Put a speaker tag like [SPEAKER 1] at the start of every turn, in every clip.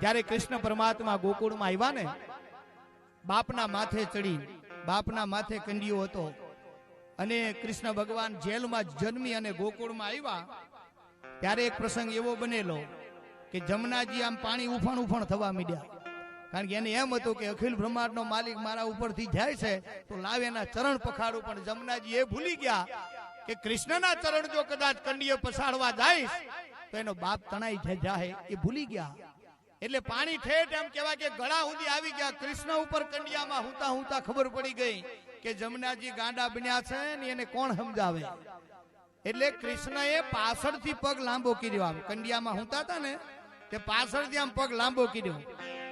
[SPEAKER 1] જ્યારે કૃષ્ણ પરમાત્મા ગોકુળમાં આવ્યા ને, બાપના માથે ચડી, બાપના માથે કંડિયો હતો અને કૃષ્ણ ભગવાન જેલમાં જન્મી અને ગોકુળમાં આવ્યા, ત્યારે એક પ્રસંગ એવો બનેલો કે જમનાજી આમ પાણી ઉફાણ ઉફાણ થવા મીડ્યા. કારણ કે એને એમ હતું કે અખિલ બ્રહ્માંડનો માલિક મારા ઉપરથી જાય છે, તો લાવ એના ચરણ પખાડું, પણ જમનાજી એ ભૂલી ગયા કે કૃષ્ણના ચરણ જો કદાચ કંડીએ પસાડવા જાય, તો એનો બાપ તણાઈ જાય, એ ભૂલી ગયા. એટલે પાણી ઠેઠ એમ કહેવાય કે ગળા સુધી આવી ગયા. કૃષ્ણ ઉપર કંડિયામાં હુતા હુંતા ખબર પડી ગઈ કે જમનાજી ગાંડા બન્યા છે ને એને કોણ સમજાવે? એટલે કૃષ્ણએ પાછળથી પગ લાંબો કર્યો આમ. કંડિયામાં હુતા હતા ને, તે પાછળથી આમ પગ લાંબો કર્યો.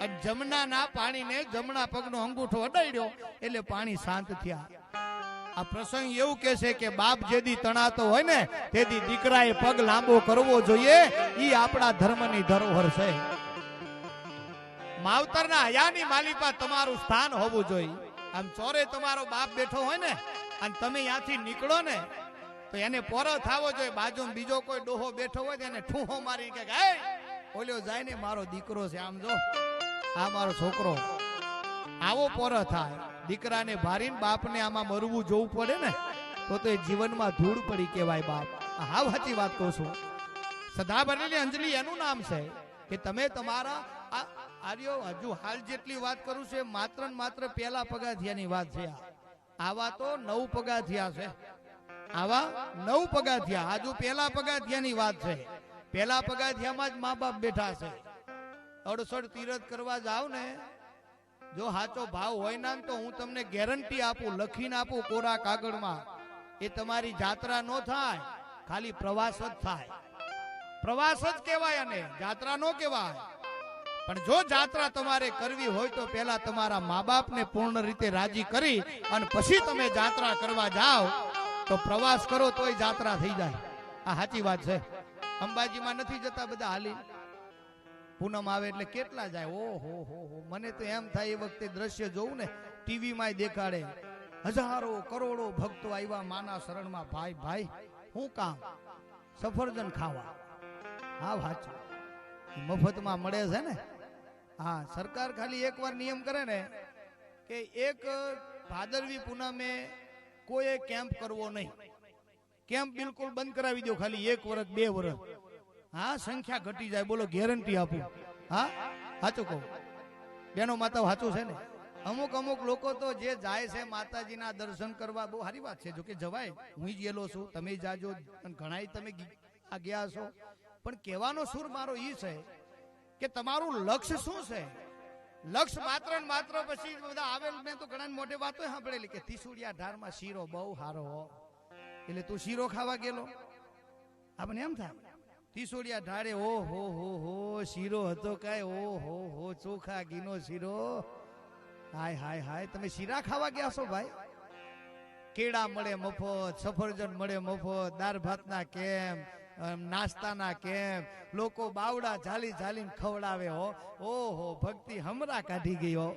[SPEAKER 1] અને જમનાના પાણીને જમણા પગનો અંગૂઠો અડાડ્યો એટલે પાણી શાંત થયા. આ પ્રસંગ એવું કે છે કે બાપ જેદી તણાતો હોય ને તેથી દીકરાએ પગ લાંબો કરવો જોઈએ. એ આપણા ધર્મની ધરોહર છે. માવતરના હયાની માલિકા તમારું સ્થાન હોવું જોઈએ. આમ ચોરે તમારો બાપ બેઠો હોય ને અને તમે ત્યાંથી નીકળો ને તો એને પોરો થાવો જોઈએ. બાજુ બીજો કોઈ ડોહો બેઠો હોય એને ઠૂહો મારી કે "એ, ઓલ્યો જાય ને મારો દીકરો છે. આમ જો આ મારો છોકરો. આવો પોરો થાય. દીકરાને ભારીને બાપને આમાં મરવું જોવું પડે ને તો તો એ જીવનમાં ધૂળ પડી કહેવાય બાપ. હાવ સાચી વાત કહું છું. સદા બનેલી અંજલિ એનું નામ છે કે તમે તમારા આર્યો, હજુ હાલ જેટલી વાત કરું છું માત્ર ને માત્ર પહેલા પગાથિયાની વાત છે. આવા તો નવ પગાથિયા છે. આવા નવ પગાથિયા, હજુ પહેલા પગાથિયાની વાત છે. પહેલા પગાથિયામાં જ મા બાપ બેઠા છે. અડસઠ તીરથ કરવા જાવ ને, જો સાચો ભાવ હોય ના તો હું તમને ગેરંટી આપું, લખીને આપું કોરા કાગળમાં. એ તમારી જાત્રા નો થાય, ખાલી પ્રવાસ જ થાય. પ્રવાસ જ કહેવાય અને જાત્રા નો કહેવાય. પણ જો જાત્રા તમારે કરવી હોય તો પહેલા તમારા મા બાપને પૂર્ણ રીતે રાજી કરી અને પછી તમે જાત્રા કરવા જાઓ, તો પ્રવાસ કરો તોય જાત્રા થઈ જાય. આ સાચી વાત છે. અંબાજીમાં નથી જતા બધા હાલી. પૂનમ આવે એટલે કેટલા જાય? ઓહો, હો હો. મને તો એમ થાય એ વખતે દ્રશ્ય જોઉં ને ટીવીમાં દેખાડે. હજારો, કરોડો ભક્તો આવ્યા માના શરણમાં. ભાઈ ભાઈ, હું કામ? સફરજન ખાવા. હા વાંચો મફતમાં મળે છે ને? હા, સરકાર ખાલી એકવાર નિયમ કરે ને કે એક ભાદરવી પૂનમે કોઈ કેમ્પ કરવો નહીં. કેમ્પ બિલકુલ બંધ કરાવી દો ખાલી એક વર્ષ બે વર્ષ હા, સંખ્યા ઘટી જાય, બોલો ગેરંટી આપું. હા, સાચું કહું. બેનો માતા સાચું છે ને? અમુક અમુક લોકો તો જે જાય છે માતાજીના દર્શન કરવા, બહુ સારી વાત છે. જોકે જવાય, હું ગયેલો છું, તમે જાજો ઘણા તમે આ ગયા છો પણ કહેવાનો સુર મારો એ છે કે તમારું લક્ષ્ય શું છે? લક્ષ્ય માત્ર ને માત્ર પછી બધા આવેલ મેં તો ઘણા મોટે વાતો સાંભળેલી કે તીસુડિયા ઢારમાં શીરો બહુ સારો એટલે તું શીરો ખાવા ગયેલો? આપણને એમ થાય. તીસોડિયા ઢાળે ઓ હો હો હો શીરો હતો કાય ઓ હો હો ચોખા ઘીનો શીરો? હાય હાય હાય તમે શીરા ખાવા ગયા છો ભાઈ? કેળા મળે મફત સફરજન મળે મફત દાળ ભાતના કેમ? અમ, નાસ્તાના કેમ? લોકો બાવડા ઝાલી ઝાલીને ખવડાવે હો. ઓહો, ભક્તિ હમરા કાઢી ગયો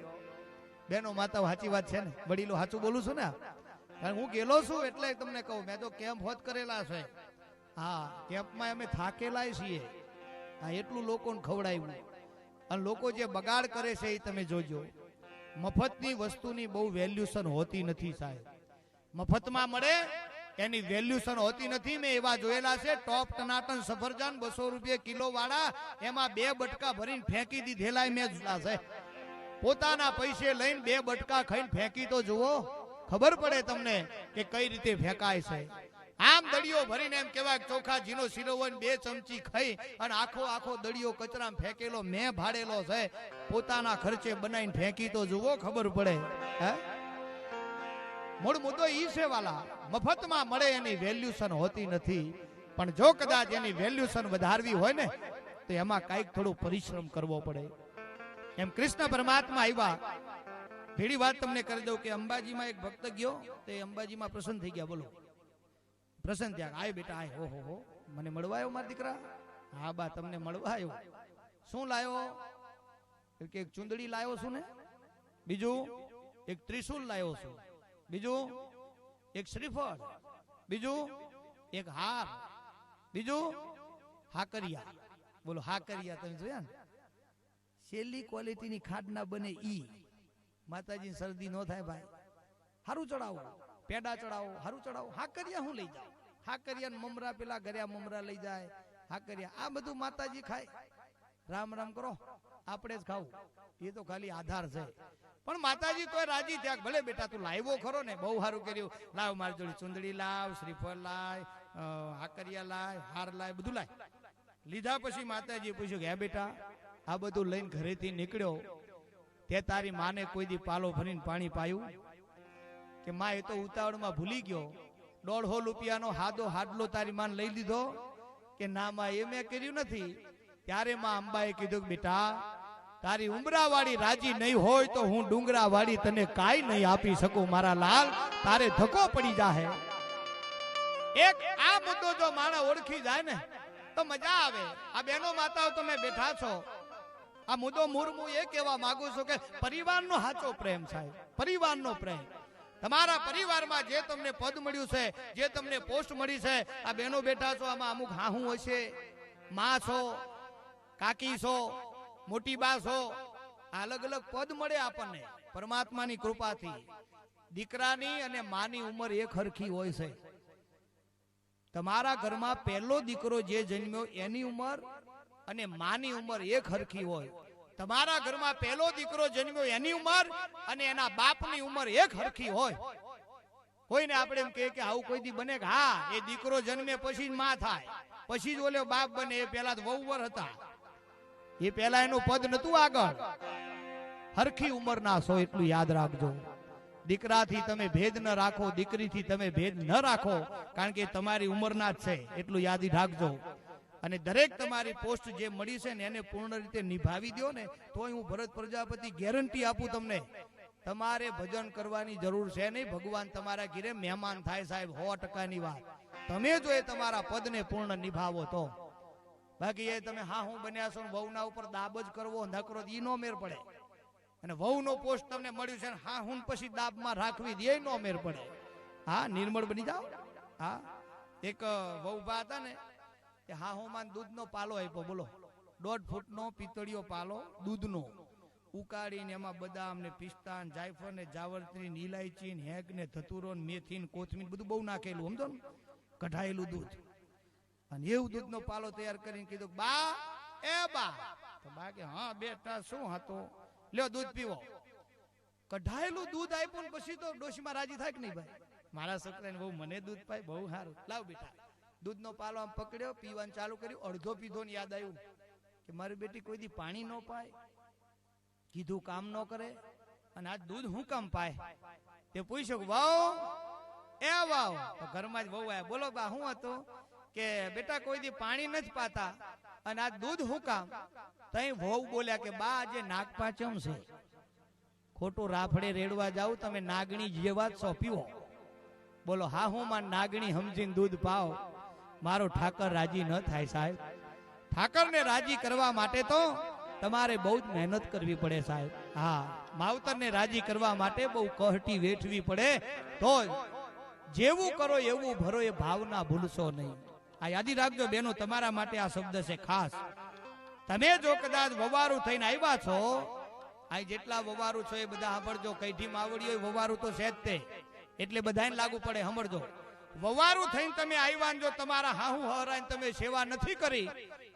[SPEAKER 1] બેનો માતા સાચી વાત છે ને? વડીલો સાચું બોલું છું ને હું ગેલો છું એટલે તમને કહું, મેં તો કેમ્પ હોત કરેલા છે. હા કેમ્પમાં અમે થાકેલા છીએ. હા, એટલું લોકોને ખવડાવ્યું. અને લોકો જે બગાડ કરે છે એ તમે જોજો. મફતની વસ્તુની બહુ વેલ્યુશન હોતી નથી સાહેબ. મફતમાં મળે એની વેલ્યુશન હોતી નથી, મેં એવા જોયેલા છે ટોપ ટનાટન સફરજન બસો રૂપિયા કિલો વાળા, એમાં બે બટકા ભરીને ફેંકી દીધેલા મેં જોયેલા છે. પોતાના પૈસે લઈને બે બટકા ખાઈને ફેંકી તો જુઓ, ખબર પડે તમને કે કઈ રીતે ફેંકાય છે. આમ દળિયો ભરીને એમ કહેવાય ચોખા જીનો શીરો બે ચમચી ખાઈ અને આખો આખો દળિયો કચરામાં ફેંકેલો, મેં ભાડેલો છે. પોતાના ખર્ચે બનાવીને ફેંકી તો જુઓ, ખબર પડે. હે? મૂળ મુદ્દો ઈ છે મફતમાં મળે એની વેલ્યુશન હોતી નથી. પણ જો કદાચ એની વેલ્યુશન વધારવી હોય ને, તો એમાં કાંઈક થોડું પરિશ્રમ કરવો પડે. એમ કૃષ્ણ પરમાત્મા આવ્યા. ભેડી વાત તમને કરી દઉં કે અંબાજીમાં એક ભક્ત ગયો, તે અંબાજીમાં પ્રસન્ન થઈ ગયા, બોલો. પ્રસન્ન થયા. આય બેટા, આય, હો હો મને મળવા આવ્યો મારા દીકરા? હા, બા, તમને મળવા આવ્યો. શું લાવ્યો કે એક ચુંદડી લાવ્યો છું ને? બીજું? એક ત્રિશુલ લાવ્યો છું. બીજું એક શ્રીફળ, બીજું એક હાર, બીજું હાકરિયા. બોલો, હાકરિયા તમે જોયા ને? છેલ્લી ક્વોલિટીની ખાડ ના બને ઈ. માતાજી શરદી નો થાય ભાઈ. હારું ચડાવો. પેડા ચડાવો, હારું ચડાવો. હાકરિયા હું લઈ જાઉં? હાકરિયા મમરા પેલા ગર્યા મમરા લઈ જાય. હાકરિયા, આ બધું માતાજી ખાય. રામ રામ કરો. આપણે જ ખાવું. એ તો ખાલી આધાર છે. પણ માતાજી તો રાજી થયા ભલે બેટા તું લાવ્યો ખરો ને, બહુ સારું કર્યું. લાવ મારી જોડે ચુંદડી લાવ, શ્રીફળ લાય હાકરિયા લાય, હાર લાય, બધું લાય. લીધા પછી માતાજી પૂછ્યું કે બેટા, આ બધું લઈને ઘરેથી નીકળ્યો. તે તારી માને કોઈ દી પાલો ભરીને પાણી પાયું? કે માં, એ તો ઉતાવળમાં ભૂલી ગયો. દોઢસો રૂપિયાનો હાદો હાડલો તારી માન લઈ લીધો? કે ના, માં, એ મેં કર્યું નથી. ત્યારે માં અંબાએ કીધું બેટા, તારી ઉમરાવાળી રાજી નહીં હોય તો હું ડુંગરાવાળી તને કાઈ નહીં આપી શકું, મારા લાલ, તારે ધક્કો પડી જાહે. એક આ મુદ્દો જો માણસ ઓળખી જાય ને, તો મજા આવે. આ બેનો માતાઓ તમે બેઠા છો. આ મુદ્દો મુર્મુ એ કહેવા માંગુ છું કે પરિવારનો સાચો પ્રેમ સાહેબ, પરિવારનો પ્રેમ. તમારા પરિવારમાં જે તમને પદ મળ્યું છે, જે તમને પોસ્ટ મળી છે, આ બેનો બેઠા છો, આમાં અમુક હાહું હશે, માં છો કાકી છો, મોટી બા છો અલગ અલગ પદ મળે આપણને, પરમાત્માની કૃપાથી. દીકરાની અને માની ઉંમર એક હરખી હોય છે. તમારા ઘરમાં પહેલો દીકરો જે જન્મ્યો એની ઉંમર અને માની ઉંમર એક હરખી હોય. તમારા ઘરમાં પહેલો દીકરો જન્મ્યો એની ઉંમર અને એના બાપની ઉંમર એક હરખી હોય. કોઈને આપણે એમ કહે કે આવું કોઈ દી બને કે હા, એ દીકરો જન્મે પછી જ માં થાય. પછી જ ઓલે બાપ બને, એ પેલા તો વહુવર હતા. એ પેલા એનું પદ નતું આગળ. હરખી ઉંમરના છો એટલું યાદ રાખજો. દીકરાથી તમે ભેદ ન રાખો, દીકરીથી તમે ભેદ ન રાખો, કારણ કે તમારી ઉંમરના જ છે, એટલું યાદ રાખજો. અને દરેક તમારી પોસ્ટ જે મળી છે ને એને પૂર્ણ રીતે નિભાવી દો ને, તોય હું ભરત પ્રજાપતિ ગેરંટી આપું તમને. તમારે ભજન કરવાની જરૂર છે નહીં. ભગવાન તમારા ઘીરે મહેમાન થાય સાહેબ, સો ટકાની વાત. તમે જો એ તમારા પદને પૂર્ણ નિભાવો તો. બાકી એ તમે હા હું બન્યા છો વહુના ઉપર દાબ જ કરવો નકરો ઈ નો મેર પડે. અને વહુનો પોસ્ટ તમને મળ્યું છે હા હું પછી દાબમાં રાખવી દે નો મેર પડે. હા નિર્મળ બની જાઓ. હા. એક અ, વહુ બા હતા ને કે હા હું માન દૂધનો પાલો આપ્યો બોલો. દોઢ ફૂટનો પિતળીયો પાલો દૂધનો. ઉકાળીને એમાં બદામ ને પિસ્તા ને જાયફળ ને જાવરત્રી ને ઇલાયચી ને હેક ને ધતુરો ને મેથી ને કોથમીર બધું બહુ નાખેલું સમજો ને? કઢાયેલું દૂધ. અને એવું દૂધનો પાલો તૈયાર કરીને કીધું, બા, એ બા. તો બા કે, હા, બેટા, શું હતો? લ્યો દૂધ પીવો. કઢાયેલું દૂધ આપ્યું ને પછી તો ડોશીમાં રાજી થાય કે નહીં ભાઈ? મારા છોકરાને બહુ મને દૂધ પાય, બહુ સારું. લાવ બેટા. દૂધનો પાલો આમ પકડ્યો, પીવાનું ચાલુ કર્યું, અડધો પીધો ને યાદ આવ્યું કે મારી બેટી કોઈ દી પાણી ન પાય, કીધું કામ ન કરે, અને આ દૂધ હું કામ પાય? તે પૂછ્યું વાવ, એ વાવ. ઘરમાં જ બહુ આવ્યા બોલો બા, હું હતું? કે બેટા કોઈ દી પાણી નથી પાતા અને આ દૂધ હું તઈ વહુ બોલ્યા કે, બા, આજે નાગ પાંચમ છે. ખોટું રાફડે રેડવા જાવ તમે નાગણી જેવા જ પીવો. બોલો, હા, હું માં નાગણી સમજીને દૂધ પાવ. મારો ઠાકર રાજી ન થાય સાહેબ. ઠાકરને રાજી કરવા માટે તો તમારે બહુ જ મહેનત કરવી પડે સાહેબ. હા, માવતરને રાજી કરવા માટે બહુ કહટી વેઠવી પડે. તો જેવું કરો એવું ભરો, એ ભાવના ભૂલશો નહીં. આ યાદી રાખજો બેનો, તમારા માટે આ શબ્દ છે ખાસ. તમે જો કદાચ વવારું થઈને આવ્યા છો આ જેટલા વવારું છો એ બધા સાંભળજો કઈઠી માવડી હોય વવારું તો છે જ તે. એટલે બધાને લાગુ પડે, સાંભળજો. વવારું થઈને તમે આવ્યા જો તમારા હાહુ હરાઈને તમે સેવા નથી કરી,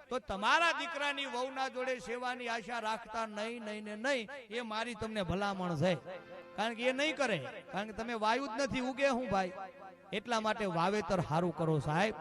[SPEAKER 1] તો તમારા દીકરાની વહુના જોડે સેવાની આશા રાખતા નહીં નહીં ને નહીં, એ મારી તમને ભલામણ છે. કારણ કે એ નહીં કરે. કારણ કે તમે વાયુ જ નથી, ઉગે હું ભાઈ? એટલા માટે વાવેતર સારું કરો સાહેબ.